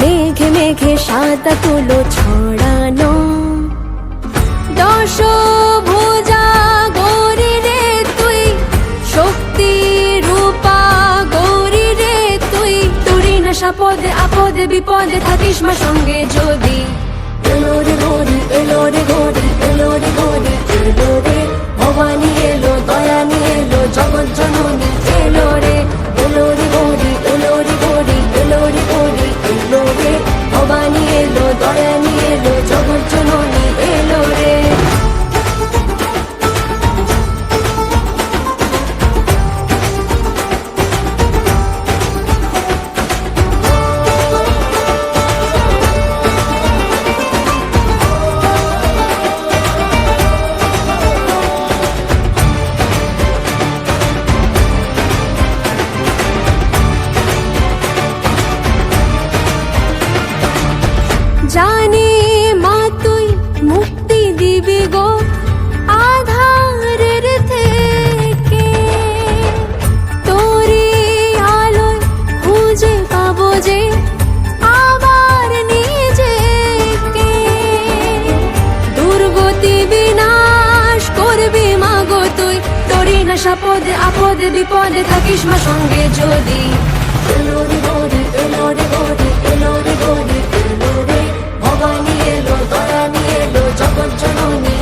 মেঘে মেঘে সাদা তুলো ছড়ানো। দশ ভোজা গৌরী রে তুই, শক্তি রূপা গৌরী রে তুই। তুরি না সাপদে আপদে, বিপদে থাকিস মা সঙ্গে যদি। এলো সাপদে আপদে বিপদে থাকিস মা সঙ্গে যদি। ভগবানী এলো দয়া এলো জগৎ জননী।